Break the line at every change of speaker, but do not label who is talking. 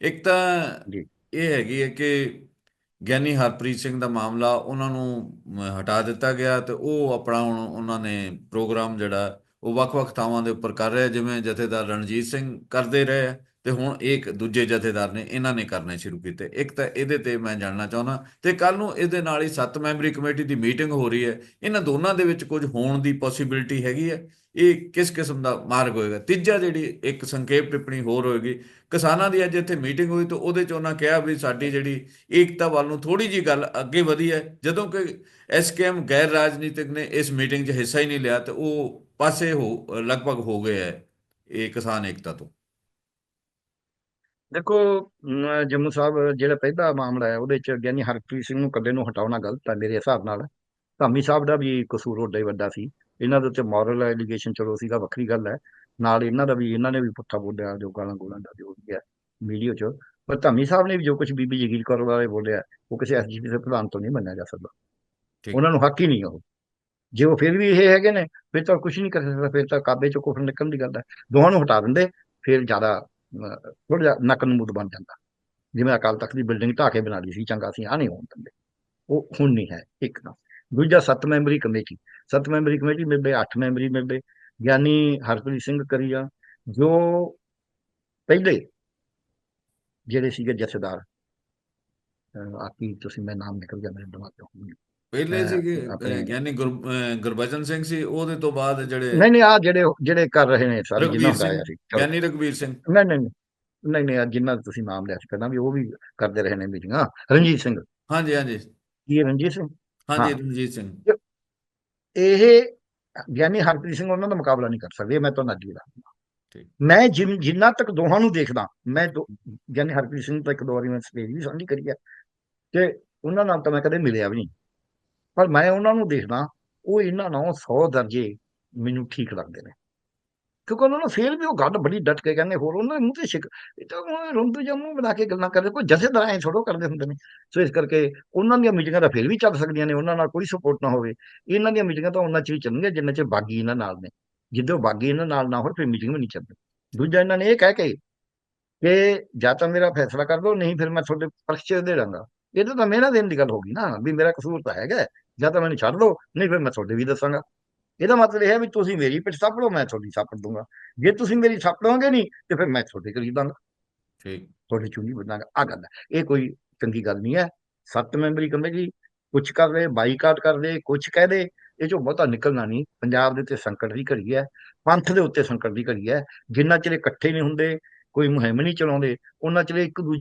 ਇੱਕ ਤਾਂ ਇਹ ਹੈਗੀ ਹੈ ਕਿ ਗਿਆਨੀ ਹਰਪ੍ਰੀਤ ਸਿੰਘ ਦਾ ਮਾਮਲਾ ਉਹਨਾਂ ਨੂੰ ਹਟਾ ਦਿੱਤਾ ਗਿਆ ਤੇ ਉਹ ਆਪਣਾ ਹੁਣ ਉਹਨਾਂ ਨੇ ਪ੍ਰੋਗਰਾਮ ਜਿਹੜਾ ਉਹ ਵੱਖ-ਵੱਖ ਥਾਵਾਂ ਦੇ ਉੱਪਰ ਕਰ ਰਿਹਾ ਜਿਵੇਂ ਜਥੇਦਾਰ ਰਣਜੀਤ ਸਿੰਘ ਕਰਦੇ ਰਹੇ ਤੇ ਹੁਣ ਇਹ ਦੂਜੇ ਜਥੇਦਾਰ ਨੇ, ਇਹਨਾਂ ਨੇ ਕਰਨੇ ਸ਼ੁਰੂ ਕੀਤੇ। ਇੱਕ ਤਾਂ ਇਹਦੇ ਤੇ ਮੈਂ ਜਾਣਨਾ ਚਾਹੁੰਦਾ, ਤੇ ਕੱਲ ਨੂੰ ਇਹਦੇ ਨਾਲ ਹੀ ਸੱਤ ਮੈਂਬਰੀ ਕਮੇਟੀ ਦੀ ਮੀਟਿੰਗ ਹੋ ਰਹੀ ਹੈ। ਇਹਨਾਂ ਦੋਨਾਂ ਦੇ ਵਿੱਚ ਕੁਝ ਹੋਣ ਦੀ ਪੋਸਿਬਿਲਿਟੀ ਹੈਗੀ ਹੈ। ਇਹ ਕਿਸ ਕਿਸਮ ਦਾ ਮਾਰਗ ਹੋਏਗਾ? ਤੀਜਾ ਜਿਹੜੀ ਇੱਕ ਸੰਖੇਪ ਟਿੱਪਣੀ ਹੋਰ ਹੋਏਗੀ, ਕਿਸਾਨਾਂ ਦੀ ਅੱਜ ਇੱਥੇ ਮੀਟਿੰਗ ਹੋਈ ਤਾਂ ਉਹਦੇ ਚ ਉਹਨਾਂ ਕਿਹਾ ਵੀ ਸਾਡੀ ਜਿਹੜੀ ਏਕਤਾ ਵੱਲ ਨੂੰ ਥੋੜੀ ਜੀ ਗੱਲ ਅੱਗੇ ਵਧੀ ਹੈ। ਜਦੋਂ ਕਿ ਐਸਕੇਐਮ ਗੈਰ ਰਾਜਨੀਤਿਕ ਨੇ ਇਸ ਮੀਟਿੰਗ 'ਚ ਹਿੱਸਾ ਹੀ ਨਹੀਂ ਲਿਆ, ਤੇ ਉਹ ਪਾਸੇ ਹੋ ਲਗਭਗ ਹੋ ਗਏ ਹੈ ਇਹ ਕਿਸਾਨ ਏਕਤਾ ਤੋਂ।
ਦੇਖੋ ਜੰਮੂ ਸਾਹਿਬ ਜਿਹੜਾ ਪਹਿਲਾ ਮਾਮਲਾ ਹੈ ਉਹਦੇ ਚ ਗਿਆਨੀ ਹਰਪ੍ਰੀਤ ਸਿੰਘ ਨੂੰ ਕੱਲੇ ਨੂੰ ਹਟਾਉਣਾ ਗਲਤ ਹੈ ਮੇਰੇ ਹਿਸਾਬ ਨਾਲ। ਧਾਮੀ ਸਾਹਿਬ ਦਾ ਵੀ ਕਸੂਰ ਓਡਾ ਹੀ ਵੱਡਾ ਸੀ। ਇਹਨਾਂ ਦੇ ਉੱਤੇ ਮੋਰਲ ਐਲੀਗੇਸ਼ਨ ਚਲੋ ਸੀਗਾ ਵੱਖਰੀ ਗੱਲ ਹੈ। ਨਾਲ ਇਹਨਾਂ ਦਾ ਵੀ ਇਹਨਾਂ ਨੇ ਵੀ ਪੁੱਠਾ ਬੋਲਿਆ ਜੋ ਗਾਲਾਂ ਗੋਲਾਂ ਦਾ ਜੋ ਵੀ ਹੈ ਵੀਡੀਓ ਚ। ਪਰ ਧਾਮੀ ਸਾਹਿਬ ਨੇ ਵੀ ਜੋ ਕੁਝ ਬੀਬੀ ਜਗੀਰ ਕੌਰ ਬਾਰੇ ਬੋਲਿਆ ਉਹ ਕਿਸੇ ਐਸਜੀਪੀ ਦੇ ਪ੍ਰਧਾਨ ਤੋਂ ਨਹੀਂ ਮੰਨਿਆ ਜਾ ਸਕਦਾ। ਉਹਨਾਂ ਨੂੰ ਹੱਕ ਹੀ ਨਹੀਂ ਉਹ। ਜੇ ਉਹ ਫਿਰ ਵੀ ਇਹ ਹੈਗੇ ਨੇ ਫਿਰ ਤਾਂ ਕੁਝ ਨਹੀਂ ਕਰ ਸਕਦਾ ਫਿਰ ਤਾਂ ਕਾਬੇ ਚੋਂ ਕੁਫਰ ਨਿਕਲਣ ਦੀ ਗੱਲ ਹੈ। ਦੋਹਾਂ ਨੂੰ ਹਟਾ ਦਿੰਦੇ ਫਿਰ ਜ਼ਿਆਦਾ ਥੋੜਾ ਜਿਹਾ ਨੱਕ ਨੂੰ ਬਣ ਜਾਂਦਾ। ਜਿਵੇਂ ਅਕਾਲ ਤਖਤ ਦੀ ਬਿਲਡਿੰਗ ਢਾਹ ਕੇ ਬਣਾ ਲਈ ਸੀ, ਚੰਗਾ ਸੀ ਆ ਨਹੀਂ ਹੋਣ ਦਿੰਦੇ। ਉਹ ਹੁਣ ਨਹੀਂ ਹੈ, ਇੱਕ ਤਾਂ। ਦੂਜਾ, ਸੱਤ ਮੈਂਬਰੀ ਕਮੇਟੀ। ਸੱਤ ਮੈਂਬਰੀ ਕਮੇਟੀ, ਮੇਬੇ ਅੱਠ ਮੈਂਬਰੀ, ਮੇਬੇ ਗਿਆਨੀ ਹਰਪ੍ਰੀਤ ਸਿੰਘ ਕਰੀਆ, ਜੋ ਪਹਿਲੇ ਜਿਹੜੇ ਸੀਗੇ ਜਥੇਦਾਰ, ਅਹ ਆਕੀ ਤੁਸੀਂ ਮੈਂ ਨਾਮ ਨਿਕਲ ਗਿਆ, ਮੇਰੇ ਦਿਮਾਗ ਤੋਂ
ਪਹਿਲੇ ਸੀਗੇ ਅਹ, ਗੁਰਬਚਨ ਸਿੰਘ ਸੀ ਉਹਦੇ ਤੋਂ ਬਾਅਦ ਜਿਹੜੇ
ਨਹੀਂ ਨਹੀਂ ਆ ਜਿਹੜੇ ਜਿਹੜੇ ਕਰ ਰਹੇ ਨੇ ਸਾਰੇ ਜਿੰਨਾ
ਰਘਬੀਰ ਸਿੰਘ,
ਹਟਾਇਆ ਸੀ ਚਲੋ।
ਗਿਆਨੀ ਰਘਬੀਰ ਸਿੰਘ।
ਨਹੀਂ ਨਹੀਂ ਨਹੀਂ, ਨਹੀਂ ਨਹੀਂ ਆਹ ਜਿੰਨਾ ਤੁਸੀਂ ਨਾਮ ਲਿਆ ਸੀ ਪਹਿਲਾਂ ਵੀ ਉਹ ਵੀ ਕਰਦੇ ਰਹੇ ਨੇ ਮੀਟਿੰਗਾਂ। ਰਣਜੀਤ ਸਿੰਘ।
ਹਾਂਜੀ ਹਾਂਜੀ।
ਕੀ ਇਹ ਰਣਜੀਤ ਸਿੰਘ?
ਹਾਂਜੀ। ਰਣਜੀਤ ਸਿੰਘ।
ਇਹ ਗਿਆਨੀ ਹਰਪ੍ਰੀਤ ਸਿੰਘ ਉਹਨਾਂ ਦਾ ਮੁਕਾਬਲਾ ਨਹੀਂ ਕਰ ਸਕਦੇ ਮੈਂ ਤੁਹਾਨੂੰ ਅੱਜ ਵੀ ਦੱਸਦਾ। ਮੈਂ ਜਿਨ- ਤੱਕ ਦੋਹਾਂ ਨੂੰ ਦੇਖਦਾ ਮੈਂ ਦੋ- ਗਿਆਨੀ ਹਰਪ੍ਰੀਤ ਸਿੰਘ ਤੋਂ ਇੱਕ ਦੋ ਵਾਰੀ ਮੈਂ ਸਟੇਜ ਵੀ ਸਾਂਝੀ ਕਰੀ ਹੈ ਤੇ ਉਹਨਾਂ ਨਾਲ ਤਾਂ ਮੈਂ ਕਦੇ ਮਿਲਿਆ ਵੀ ਨਹੀਂ। ਪਰ ਮੈਂ ਉਹਨਾਂ ਨੂੰ ਦੇਖਦਾ, ਉਹ ਇਹਨਾਂ ਨਾਲੋਂ 100 ਦਰਜੇ ਮੈਨੂੰ ਠੀਕ ਲੱਗਦੇ ਨੇ। ਕਿਉਂਕਿ ਉਹਨਾਂ ਨੂੰ ਫੇਰ ਵੀ ਉਹ ਗੱਲ ਬੜੀ ਡਟ ਕੇ ਕਹਿੰਦੇ, ਹੋਰ ਉਹਨਾਂ ਦੇ ਮੂੰਹ ਤੇ ਸ਼ਿਕ, ਇਹ ਤਾਂ ਉਹ ਰੁੰਦੂ ਜਾਂ ਮੂੰਹ ਬਣਾ ਕੇ ਗੱਲਾਂ ਕਰਦੇ, ਕੋਈ ਜਥੇਦਾਰ ਐ ਥੋੜੋ ਕਰਦੇ ਹੁੰਦੇ ਨੇ। ਸੋ ਇਸ ਕਰਕੇ ਉਹਨਾਂ ਦੀਆਂ ਮੀਟਿੰਗਾਂ ਤਾਂ ਫੇਰ ਵੀ ਚੱਲ ਸਕਦੀਆਂ ਨੇ, ਉਹਨਾਂ ਨਾਲ ਕੋਈ ਸਪੋਰਟ ਨਾ ਹੋਵੇ। ਇਹਨਾਂ ਦੀਆਂ ਮੀਟਿੰਗਾਂ ਤਾਂ ਉਹਨਾਂ ਚ ਵੀ ਚੱਲਣਗੀਆਂ, ਜਿੰਨਾ 'ਚ ਬਾਗੀ ਇਹਨਾਂ ਨਾਲ ਨੇ। ਜਿੱਦੋਂ ਬਾਗੀ ਇਹਨਾਂ ਨਾਲ ਨਾ ਹੋਵੇ, ਫਿਰ ਮੀਟਿੰਗ ਵੀ ਨਹੀਂ ਚੱਲਦੀ। ਦੂਜਾ ਇਹਨਾਂ ਨੇ ਇਹ ਕਹਿ ਕੇ ਕਿ ਜਾਂ ਤਾਂ ਮੇਰਾ ਫੈਸਲਾ ਕਰ ਦਿਓ ਨਹੀਂ ਫਿਰ ਮੈਂ ਤੁਹਾਡੇ ਪਰਚੇ ਦੇ ਦਾਂਗਾ ਇਹ ਤਾਂ ਮੇਰਾ ਦੇਣ ਦੀ ਗੱਲ ਹੋ ਗਈ ਨਾ, ਵੀ ਮੇਰਾ ਕਸੂਰ ਤਾਂ ਹੈਗਾ। ਜਾਂ ਤਾਂ ਮੈਨੂੰ ਛੱਡ ਦਿਓ ਨਹੀਂ ਫਿਰ ਮੈਂ ਤੁਹਾਡੇ ਵੀ ਦੱਸਾਂਗਾ। ਇਹਦਾ ਮਤਲਬ ਇਹ ਹੈ ਵੀ ਤੁਸੀਂ ਮੇਰੀ ਪਿੱਠ ਸਾਪੜੋ ਮੈਂ ਤੁਹਾਡੀ ਸਾਪੜ ਦੂੰਗਾ ਜੇ ਤੁਸੀਂ ਮੇਰੀ ਸਾਪੜੋਗੇ ਨਹੀਂ ਤੇ ਫਿਰ ਮੈਂ ਤੁਹਾਡੇ ਕਰੀ ਦਾਂਗਾ
ਠੀਕ।
ਤੁਹਾਡੀ ਚੁੰਨੀ ਬਣਾਗਾ। ਆ ਗੱਲ ਇਹ ਕੋਈ ਚੰਗੀ ਗੱਲ ਨਹੀਂ ਹੈ। ਸੱਤ ਮੈਂਬਰੀ ਕਮੇਟੀ ਕੁਝ ਕਰ ਰਹੇ ਬਾਈਕਾਟ ਕਰਦੇ ਕੁਝ ਕਹਦੇ ਇਹ ਚੋਂ ਬਹੁਤਾ ਨਿਕਲਣਾ ਨਹੀਂ। ਪੰਜਾਬ ਦੇ ਉੱਤੇ ਸੰਕਟ ਦੀ ਘੜੀ ਹੈ। ਪੰਥ ਦੇ ਉੱਤੇ ਸੰਕਟ ਦੀ ਘੜੀ ਹੈ। ਜਿੰਨਾ ਚਿਰ ਇਕੱਠੇ ਨਹੀਂ ਹੁੰਦੇ ਕੋਈ ਮੁਹਿੰਮ ਨਹੀਂ ਚਲਾਉਂਦੇ ਉਹਨਾਂ ਚਿਰ ਇੱਕ ਦੂਜੇ